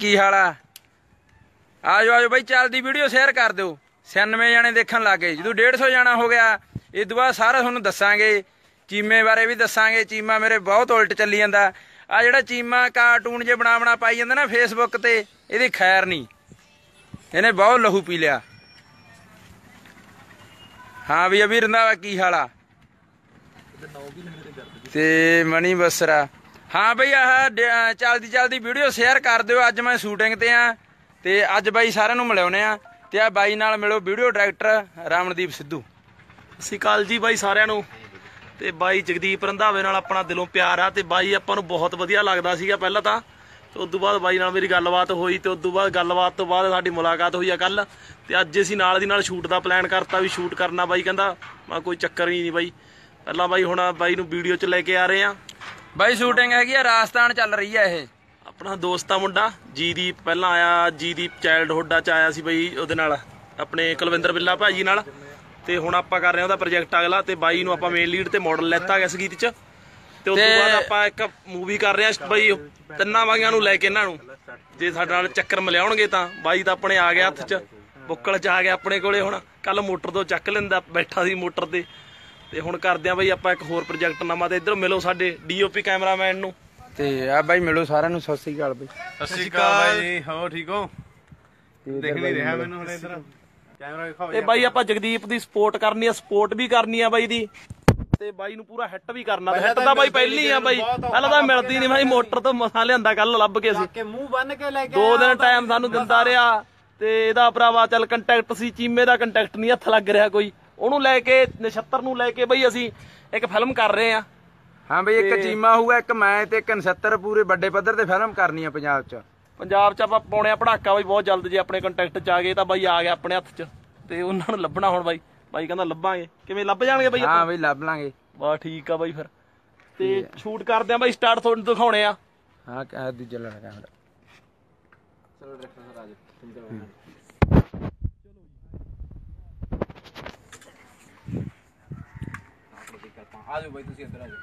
ਕੀ ਹਾਲ ਆ? ਆਜੋ ਆਜੋ ਬਾਈ ਚੱਲਦੀ ਵੀਡੀਓ ਸ਼ੇਅਰ ਕਰ ਦਿਓ। 96 ਜਾਣੇ ਦੇਖਣ ਲੱਗੇ ਜਦੋਂ 150 ਜਾਣਾ ਹੋ ਗਿਆ ਇਹ ਤੋਂ ਬਾਅਦ ਸਾਰਾ ਤੁਹਾਨੂੰ ਦੱਸਾਂਗੇ। ਚੀਮੇ ਬਾਰੇ ਵੀ ਦੱਸਾਂਗੇ। ਚੀਮਾ ਮੇਰੇ ਬਹੁਤ ਉਲਟ ਚੱਲੀ ਜਾਂਦਾ। ਆ ਜਿਹੜਾ ਚੀਮਾ ਕਾਰਟੂਨ ਜੇ ਬਣਾ ਬਣਾ ਪਾਈ ਜਾਂਦਾ ਨਾ ਫੇਸਬੁੱਕ ਤੇ ਇਹਦੀ ਖੈਰ ਨਹੀਂ। ਇਹਨੇ ਬਹੁਤ ਲਹੂ ਪੀ ਲਿਆ। ਹਾਂ ਵੀ ਅਭੀ ਰੰਦਾਵਾ ਕੀ ਹਾਲ ਤੇ ਮਣੀ ਬਸਰਾ। ਹਾਂ ਬਈ, ਆਹ ਡ- ਚੱਲਦੀ ਚੱਲਦੀ ਵੀਡੀਓ ਸ਼ੇਅਰ ਕਰ ਦਿਓ। ਅੱਜ ਮੈਂ ਸ਼ੂਟਿੰਗ ਤੇ ਆ ਤੇ ਅੱਜ ਬਾਈ ਸਾਰਿਆਂ ਨੂੰ ਮਿਲਾਉਨੇ ਆ ਤੇ ਆ ਬਾਈ ਨਾਲ ਮਿਲੋ ਵੀਡੀਓ ਡਾਇਰੈਕਟਰ ਰਾਮਨਦੀਪ ਸਿੱਧੂ। ਸਤਿ ਸ਼੍ਰੀ ਅਕਾਲ ਜੀ ਬਾਈ ਸਾਰਿਆਂ ਨੂੰ। ਤੇ ਬਾਈ ਜਗਦੀਪ ਰੰਧਾਵੇ ਨਾਲ ਆਪਣਾ ਦਿਲੋਂ ਪਿਆਰ ਆ ਤੇ ਬਾਈ ਆਪਾਂ ਨੂੰ ਬਹੁਤ ਵਧੀਆ ਲੱਗਦਾ ਸੀਗਾ ਪਹਿਲਾਂ ਤਾਂ। ਤੇ ਉਸ ਤੋਂ ਬਾਅਦ ਬਾਈ ਨਾਲ ਮੇਰੀ ਗੱਲਬਾਤ ਹੋਈ ਤੇ ਉਸ ਤੋਂ ਬਾਅਦ ਗੱਲਬਾਤ ਤੋਂ ਬਾਅਦ ਸਾਡੀ ਮੁਲਾਕਾਤ ਹੋਈ ਆ ਕੱਲ ਤੇ ਅੱਜ ਅਸੀਂ ਨਾਲ ਦੀ ਨਾਲ ਸ਼ੂਟ ਦਾ ਪਲਾਨ ਕਰਤਾ ਵੀ ਸ਼ੂਟ ਕਰਨਾ ਬਾਈ ਕਹਿੰਦਾ, ਮੈਂ ਕੋਈ ਚੱਕਰ ਹੀ ਨਹੀਂ ਬਾਈ। ਪਹਿਲਾਂ ਬਾਈ ਹੁਣ ਬਾਈ ਨੂੰ ਵੀਡੀਓ 'ਚ ਲੈ ਕੇ ਆ ਰਹੇ ਆ। ਬਾਈ ਸ਼ੂਟਿੰਗ ਹੈਗੀ ਆ ਰਾਜਸਥਾਨ ਚੱਲ ਰਹੀ ਆ ਇਹ। ਆਪਣਾ ਦੋਸਤ ਆ ਮੁੰਡਾ ਜੀਦੀਪ ਪਹਿਲਾਂ ਆਇਆ ਜੀਦੀਪ ਚਾਈਲਡਹੁੱਡ ਚ ਆਇਆ ਸੀ ਬਈ ਉਹਦੇ ਨਾਲ ਆਪਣੇ ਕੁਲਵਿੰਦਰ ਬਿੱਲਾ ਭਾਜੀ ਨਾਲ। ਤੇ ਹੁਣ ਆਪਾਂ ਕਰ ਰਹੇ ਹਾਂ ਉਹਦਾ ਪ੍ਰੋਜੈਕਟ ਅਗਲਾ ਤੇ ਬਾਈ ਨੂੰ ਆਪਾਂ ਮੇਨ ਲੀਡ ਤੇ ਮਾਡਲ ਲੈਤਾ ਗਿਆ ਸੰਗੀਤ ਚ। ਤੇ ਉਸ ਤੋਂ ਬਾਅਦ ਆਪਾਂ ਇੱਕ ਮੂਵੀ ਕਰ ਰਹੇ ਹਾਂ ਬਈ ਤਿੰਨਾਂ ਬਾਈਆਂ ਨੂੰ ਲੈ ਕੇ ਇਹਨਾਂ ਨੂੰ। ਜੇ ਸਾਡੇ ਨਾਲ ਚੱਕਰ ਮਿਲਾਉਣਗੇ ਤਾਂ ਬਾਈ ਤਾਂ ਆਪਣੇ ਆ ਗਿਆ ਹੱਥ ਚ। ਬੁੱਕਲ ਚ ਆ ਗਿਆ ਆਪਣੇ ਕੋਲੇ ਹੁਣ ਕੱਲ ਮੋਟਰ ਤੋਂ ਚੱਕ ਲੈਂਦਾ ਬੈਠਾ ਸੀ ਮੋਟਰ ਤੇ। ਤੇ ਹੁਣ ਕਰਦੇ ਆ ਬਈ ਆਪਾਂ ਇੱਕ ਹੋਰ ਪ੍ਰੋਜੈਕਟ ਨਵਾਂ ਤੇ ਇੱਧਰ ਮਿਲੋ ਸਾਡੇ ਡੀਓਪੀ ਕੈਮਰਾਮੈਨ ਨੂੰ। ਤੇ ਆ ਬਾਈ ਮਿਲੋ ਸਾਰਿਆਂ ਨੂੰ ਸਤਿ ਸ੍ਰੀ ਅਕਾਲ ਬਾਈ। ਸਤਿ ਸ਼੍ਰੀ ਅਕਾਲ। ਜੀ ਹੋ? ਠੀਕ ਹੋ ਦੇਖ ਨਹੀਂ ਰਿਹਾ ਮੈਨੂੰ ਹੁਣ ਇਧਰ। ਕੈਮਰਾ ਵਿਖਾਓ ਤੇ ਬਾਈ ਆਪਾਂ ਜਗਦੀਪ ਦੀ ਸਪੋਰਟ ਕਰਨੀ ਆ ਸਪੋਰਟ ਵੀ ਕਰਨੀ ਆ ਬਾਈ ਦੀ। ਤੇ ਬਾਈ ਨੂੰ ਪੂਰਾ ਹਿੱਟ ਵੀ ਕਰਨਾ ਹਿੱਟ ਤਾਂ ਬਾਈ ਪਹਿਲੀ ਆ ਬਾਈ। ਪਹਿਲਾਂ ਤਾਂ ਮਿਲਦੀ ਨਹੀਂ ਬਾਈ ਮੋਟਰ ਤੋਂ ਮਸਾ ਲਿਆਂਦਾ ਕੱਲ ਲੱਭ ਕੇ ਸੀ ਕਿ ਮੂੰਹ ਬੰਨ ਕੇ ਲੈ ਕੇ ਦੋ ਦਿਨ ਟਾਈਮ ਸਾਨੂੰ ਦਿੰਦਾ ਰਿਹਾ। ਤੇ ਇਹਦਾ ਭਰਾਵਾ ਚੱਲ ਕੰਟੈਕਟ ਸੀ ਚੀਮੇ ਦਾ ਕੰਟੈਕਟ ਨਹੀਂ ਹੱਥ ਲੱਗ ਰਿਹਾ ਕੋਈ। ਉਹਨੂੰ ਲੈ ਕੇ ਨਛੱਤਰ ਨੂੰ ਲੈ ਕੇ ਬਈ ਅਸੀਂ ਇੱਕ ਫਿਲਮ ਕਰ ਰਹੇ ਆ ਹਾਂ ਬਈ ਇੱਕ ਚੀਮਾ ਹੋਊਗਾ ਇੱਕ ਮੈਂ ਤੇ ਇੱਕ 69 ਪੂਰੇ ਵੱਡੇ ਪੱਧਰ ਤੇ ਫਿਲਮ ਕਰਨੀ ਆ ਪੰਜਾਬ 'ਚ। ਪੰਜਾਬ 'ਚ ਆਪਾਂ ਪਾਉਣੇ ਆ ਪੜਾਕਾ ਬਾਈ ਬਹੁਤ ਜਲਦ ਜੇ ਆਪਣੇ ਕੰਟੈਕਟ 'ਚ ਆ ਗਏ ਤਾਂ ਬਾਈ ਆ ਗਿਆ ਆਪਣੇ ਹੱਥ 'ਚ। ਤੇ ਉਹਨਾਂ ਨੂੰ ਲੱਭਣਾ ਹੁਣ ਬਾਈ। ਬਾਈ ਕਹਿੰਦਾ ਲੱਭਾਂਗੇ। ਕਿਵੇਂ ਲੱਭ ਜਾਣਗੇ ਬਾਈ ਹਾਂ ਬਈ ਲੱਭ ਲਾਂਗੇ। ਵਾਹ ਠੀਕ ਆ ਬਾਈ ਫਿਰ। ਤੇ ਸ਼ੂਟ ਕਰਦੇ ਆ ਬਾਈ ਸਟਾਰਟ ਤੁਹਾਨੂੰ ਦਿਖਾਉਣੇ ਆ। ਹਾਂ ਕਹਿ ਦੂਜਾ ਲੈਣਾ ਕੈਮਰਾ ਆ ਜਾਓ ਬਾਈ ਤੁਸੀਂ ਇੱਧਰ ਆ ਜਾਓ।